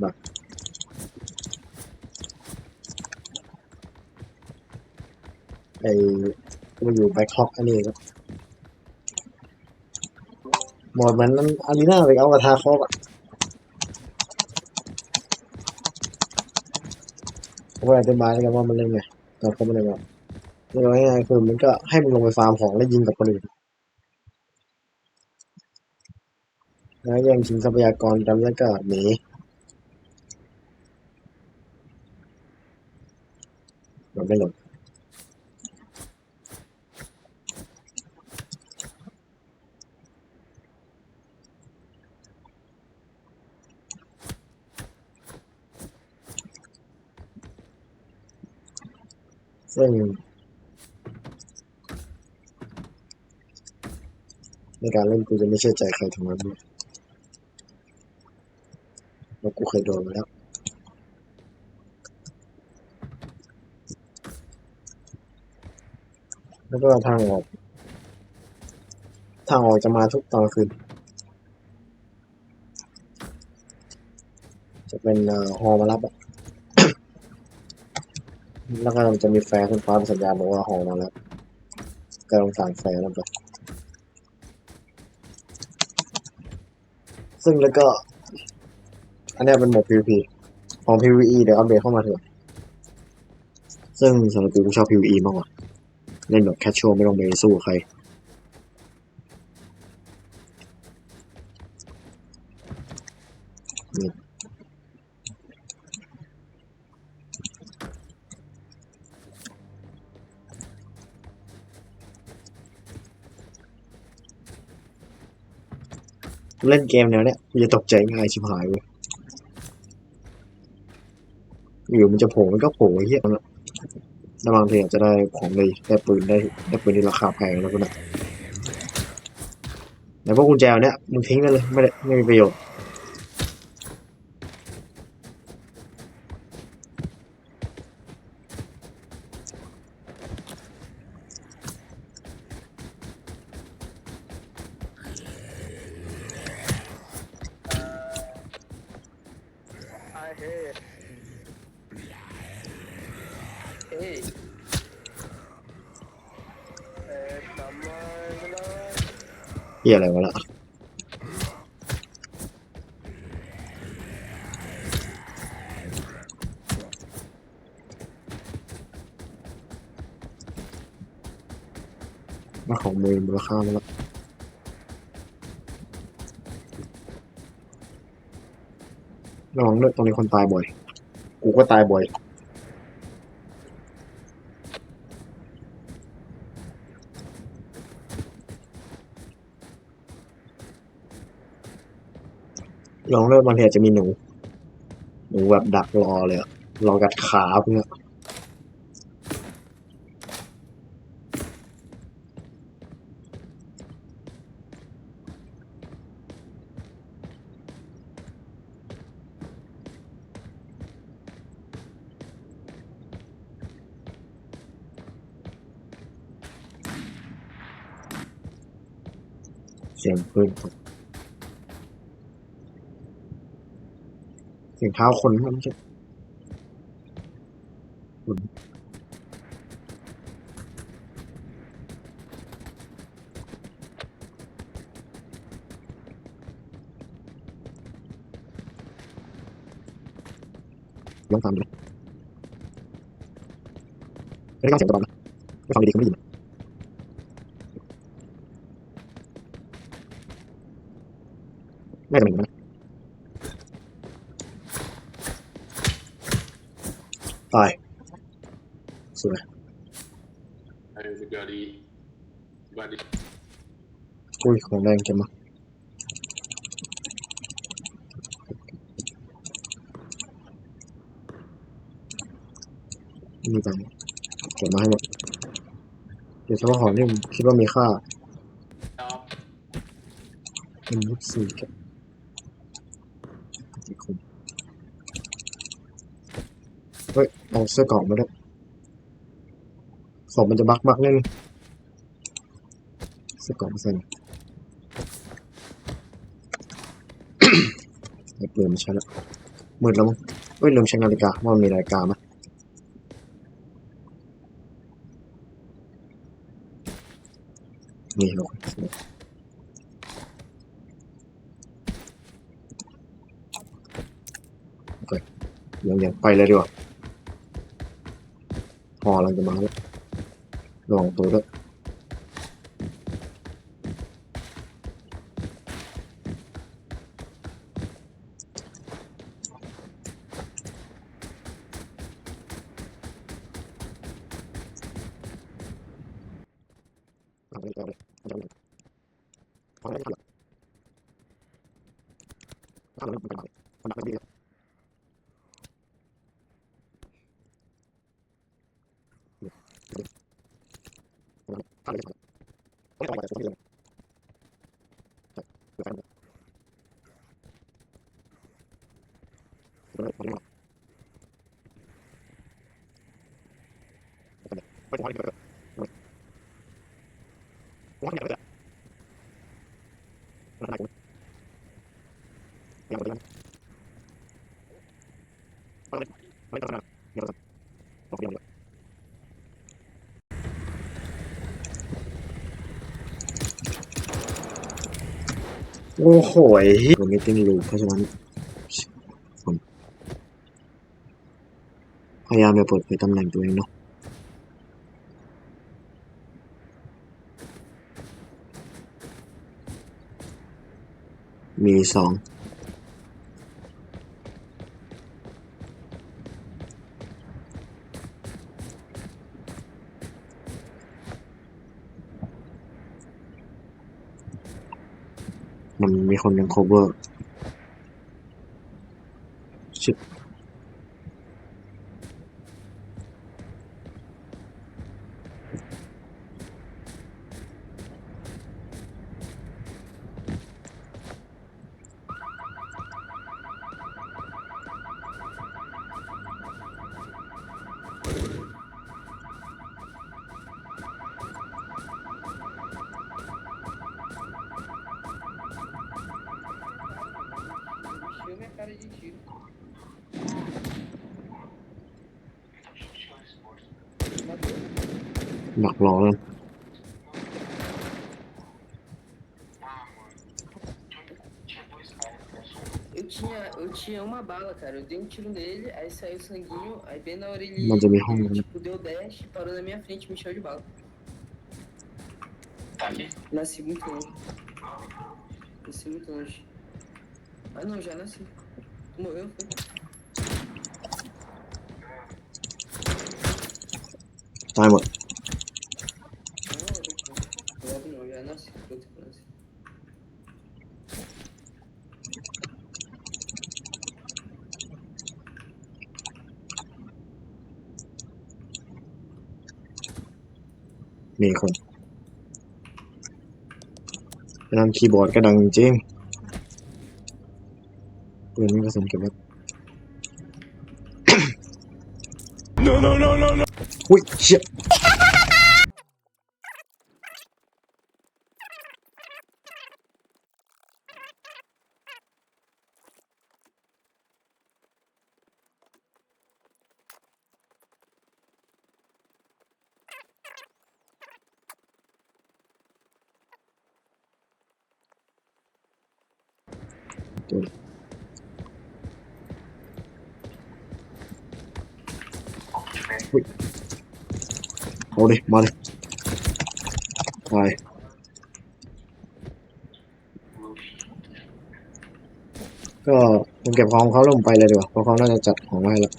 แบบไอ้มาอยู่แบ็คฮอกอันนี้ครับหมดเหมือนอารีนาไปเอากระทาครอบอะผมก็อธิบายแล้วกันว่ามันเล่นไงแต่เขาไม่ได้บอกเรื่องง่ายๆคือมันก็ให้มึงลงไปฟาร์มของแล้วยิงกับคนอื่นแล้วย่งชิงทรัพยากรกันแล้วก็หนี มันไม่ลบซึ่งในการเล่นกูจะไม่เชื่อใจใครทั้งนั้นเลยเพราะกูเคยโดนมาแล้ว แล้วก็ทางออก ทางออกจะมาทุกตอนคืนจะเป็นเอ่อฮอมารับอะแล้วก็จะมีแฟร์คุณฟ้าเป็นสัญญาณบอกว่าฮอมาแล้วก็ต้องสั่งแฟร์แล้วไปซึ่งแล้วก็ อันนี้เป็นโหมด PVP ของ PVE เดี๋ยวอัปเดตเข้ามาเถอะ ซึ่งสำหรับกูกูชอบ PVE มากกว่า เล่นแบบแคชชวลไม่ต้องไปสู้ใคร เล่นเกมแนวเนี้ยมันจะตกใจง่ายชิบหายเว้ยอยู่มันจะโผล่มันก็โผล่เหี้ยมันอะ แล้วบางทีอาจจะได้ของเลยได้ปืนได้ได้ปืนที่ราคาแพงแล้วก็นะแต่พวกกุญแจเนี้ยมึงทิ้งไปเลยไม่ได้ไม่มีประโยชน์ เหี้ยอะไรวะละมาของมือมูลค่ามาแล้วระวังด้วยตรงนี้คนตายบ่อย กูก็ตายบ่อย ลองเริ่มบางทีจะมีหนู หนูแบบดักรอเลยรอกัดขาพวกเนี้ยเสียงปืนตก สียงเท้าคนมันไม่ใช่คนลองฟังดูไม่ได้กล้าเสียงกระบอกนะไม่ฟังดีๆก็ไม่ได้ยินน่าจะเป็นอนกันนะ ตายสวย Everybody, everybody. อุ้ยของแรงจังมาไม่มีตังค์เก็บมาให้หมด เดี๋ยวเฉพาะของที่ผมคิดว่ามีค่า Stop. เป็นยี่สิบสี่กับสี่คน เฮ้ยเอาเสื้อเกราะมาด้วยของมันจะบักบักแน่นเสื้อเกราะเปอร์เซ็นต์ไอปืนไม่ใช่ละมืดแล้วมั้งเอ้ยลืมเช็คนาฬิกาว่ามันมีนาฬิกาไหมมีหรอกโอเคยังยังไปเลยดีกว่า พอเราจะมาแล้วลองตัวด้วย 嗯，对，对，完了，他没在，他刚把他东西扔。 โอ้โหี้ยผมไม่ติ้งรูเพราะฉะนั้นผมพยายามจะเปิดเผยตำแหน่งตัวเองเนาะมีสอง มันมีคนยังโคเวอร์ชิบ หนักรอแล้ว Eu tinha, eu tinha uma bala, cara. Eu dei um tiro nele, aí saiu sanguinho, aí bem na hora ele. มันจะมีห้อง ele, นะ tipo, deu dash, parou na minha frente e me encheu de bala. Tá aqui? Nasci muito longe. Nasci muito longe. Ah não, já nasci. Tu morreu, foi? ตา มีคนนั่นคีย์บอร์ดก็ดังจริงปืนนี่กระสุนเก็บไว้ no no no no no อุ้ยเชี่ย เอาดิมาเลยไปก็ผมเก็บของเขาล้มไปเลยดีกว่าเพราะเขาน่าจะจัดของไว้ให้แล้ว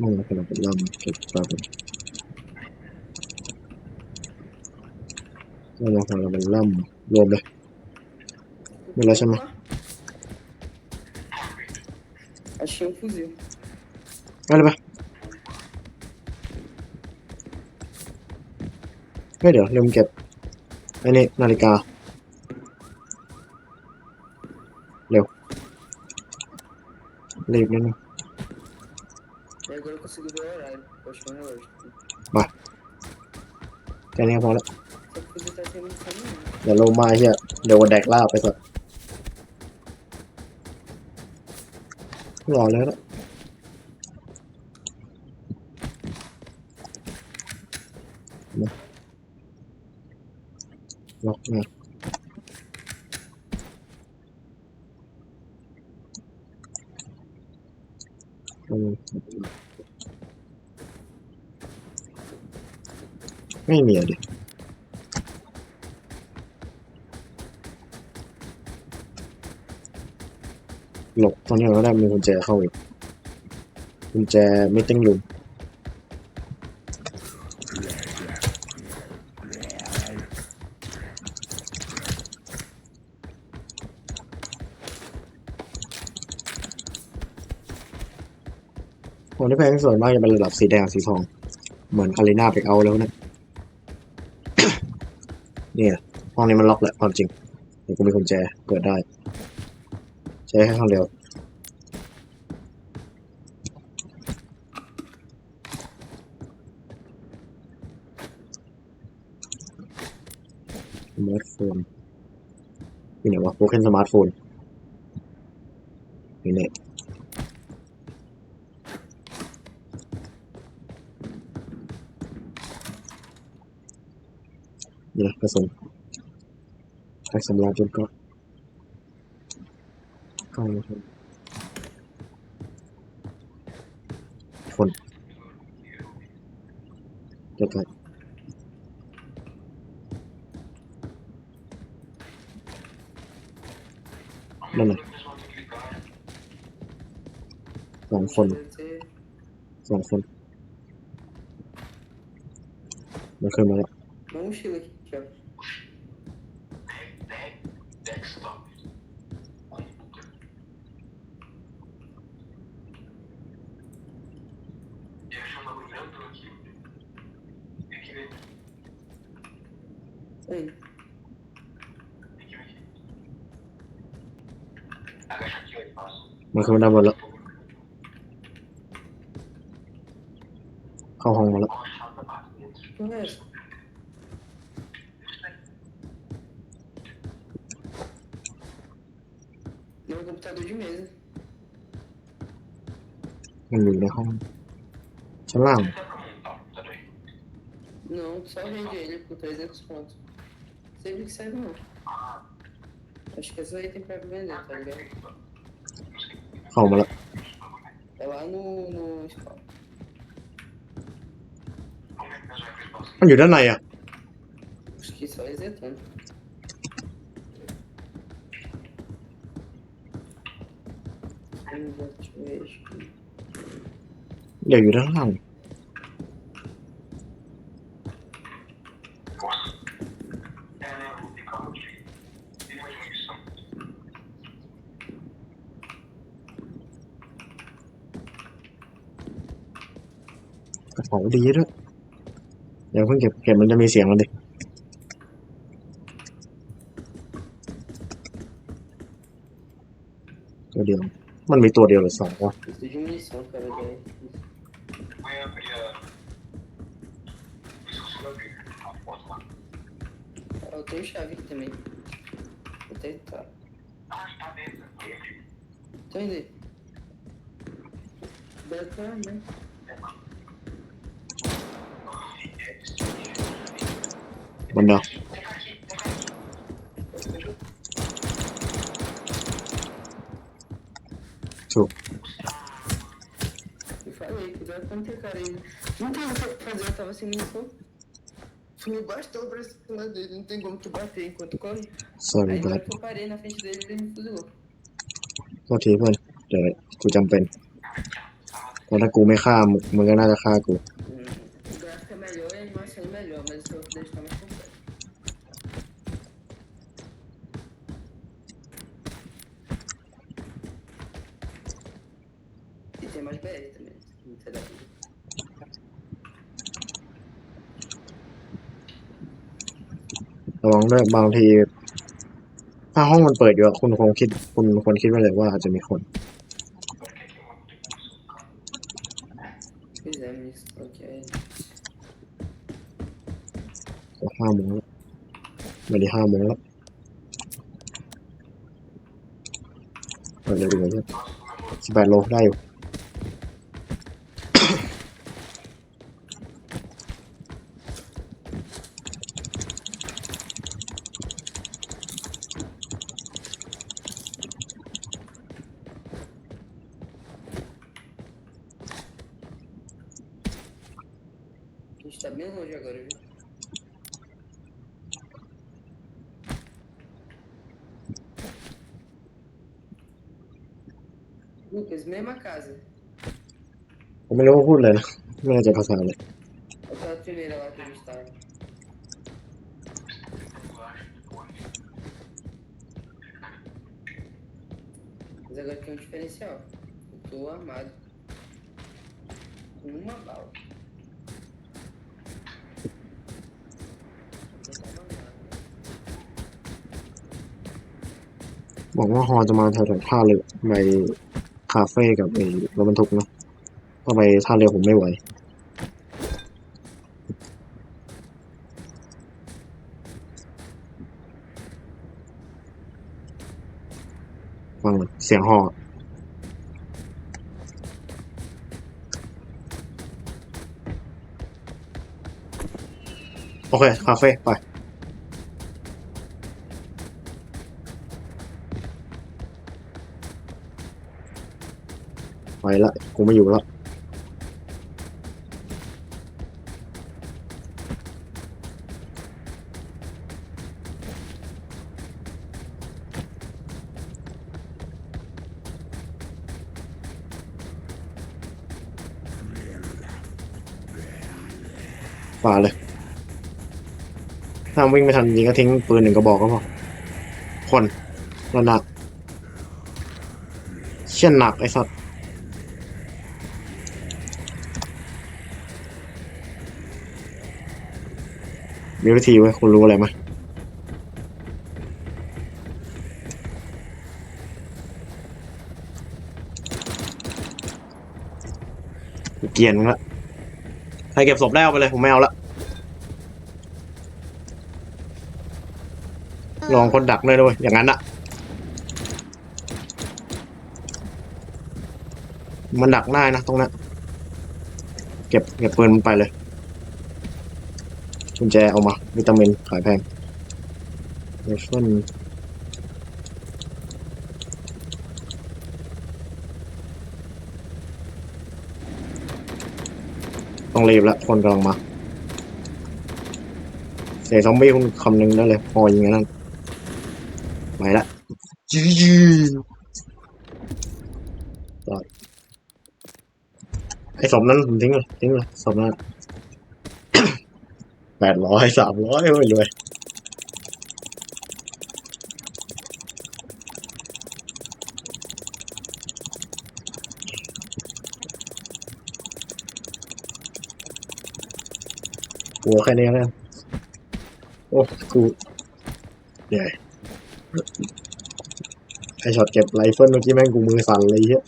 มองมาขนาดเป็นลำเก็บปลาเป็นมองมาขนาดเป็นลำรวมเลย หมดแล้วใช่ไหม Achei um fuzil. ไปเลยไปเฮ้ยเดี๋ยวลืมเก็บไอ้นี่นาฬิกา เร็วรีบนิดนึง E agora eu consigo ver o horário. Eu acho que é um relógio. แค่นี้ก็พอแล้ว Só poder estar tendo caminho. อย่าลงมาเฮียเดี๋ยววันแดกลาบไปสัก รอแล้วนะล็อกนะไม่มีอะดิ หลบตอนนี้เราได้มีกุญแจเข้าอีกกุญแจไม่ติ้งลุมคนที่แพงส่วนมากจะเป็นระดับสีแดงสีทอง เหมือนคาริน่าไปเอาแล้วนะเนี่ยห้องนี้มันล็อกแหละความจริงเดี๋ยวกูมีกุญแจเปิดได้ ใช้ค่ข้างเดียวสมาร์ทโฟนอยู่ไหนวะโปรแกรมสมาร์ทโฟนนี่เนี่ยนี่นะกระสุนแพ็กสำรองจนก็ เข้ามาชนคนเดี๋ยวกันนั่นน่ะสองคนสองคนไมันขึ้นมาแล้ว Uma mochila aqui, ó. Aí. มันขึ้นมาด้านบนแล้ว เข้าห้องมาแล้ว Não é essa. Meu computador de mesa. มันอยู่ในห้องชั้นล่าง Não, só vende ele por 300 pontos. Sei que serve não. Acho que essa aí tem pra vender, tá ligado? เข้ามาแล้ว É lá no, no spawn. มันอยู่ด้านในอะ Acho que só resetando. Activation. เดี๋ยวอยู่ด้านล่าง กระเป๋าดีด้วยเดี๋ยวเพิ่งเก็บเก็บมันจะมีเสียงมันดิตัวเดียว มันมีตัวเดียวหรือสองวะ Preciso de munição, cara. daí. Ah, eu tenho chave aqui também. Vou tentar. Tô indo aí. Bacana, né? มันเนาะ Eu falei, cuidado pra não ter cara aí. Não tem o que fazer, eu tava sem munição. Fui embaixo, tava pra cima dele, não tem como tu bater enquanto corre. สวัสดี Aí ค na รั hora บ que eu parei na frente dele, ele me fuzilou. โทษทีเพื่อนเดี๋ยวกูจำเป็นเพราะถ้ากูไม่ฆ่ามึงมึงก็น่าจะฆ่ากู Hum, o gráfico é melhor e a animação é melhor, mas o outro deixa mais complexo. E tem mais BR também. não sei da vida. ระวังด้วยบางที ถ้าห้องมันเปิดอยู่อะคุณคงคิด คุณควรคิดไว้เลยว่าอาจจะมีคน Fizemos isso, ok. ขอห้าโมงแล้วไม่ได้ห้าโมงแล้วเปิดเลยดีกว่าสิบแปดโลได้อยู่ A gente tá bem longe agora, viu? Lucas, mesma casa. ผมไม่รู้ว่าพูดเลยนะไม่น่าใจะภาษาเลย Aquela primeira lá que a gente tava. Mas agora tem um diferencial. Eu tô armado. Com uma bala. Eu tô armado. บอกว่าฮอจะมาแถวๆท่าเรือไป คาเฟ่กับไอ้รถบรรทุกนะถ้าไปท่าเรือผมไม่ไหวฟังเสียงฮอโอเค คาเฟ่ไป ละกูไม่อยู่ละป่าเลย ถ้าวิ่งไม่ทันจริงก็ทิ้งปืนหนึ่งกระบอกก็พอ คนระหนัก เชี่ยหนักไอ้สัตว์ มีวิธีไว้ยคุณรู้อะไรไหมเกรียนมึงละใครเก็บศพได้เอาไปเลย ผมไม่เอาละ ลองคนดักเลยด้วย อย่างนั้นอะมันดักได้นะตรงนั้น เก็บเก็บปืนมันไปเลย กุญแจเอามา วิตามินขายแพงไรเฟิลต้องรีบละคนกำลังมา เสียซอมบี้คุณคำหนึ่งได้เลย พออย่างนั้นไปละยืดไอ้ศพนั้นผมทิ้งเลยทิ้งเลยศพนั้น แปดร้อยสามร้อยไม่รวยหัวแค่นี้แล้วโอ้กูใหญ่ไอช็อตเก็บไรเฟิลเมื่อกี้แม่งกูมือสั่นเลยเฮีย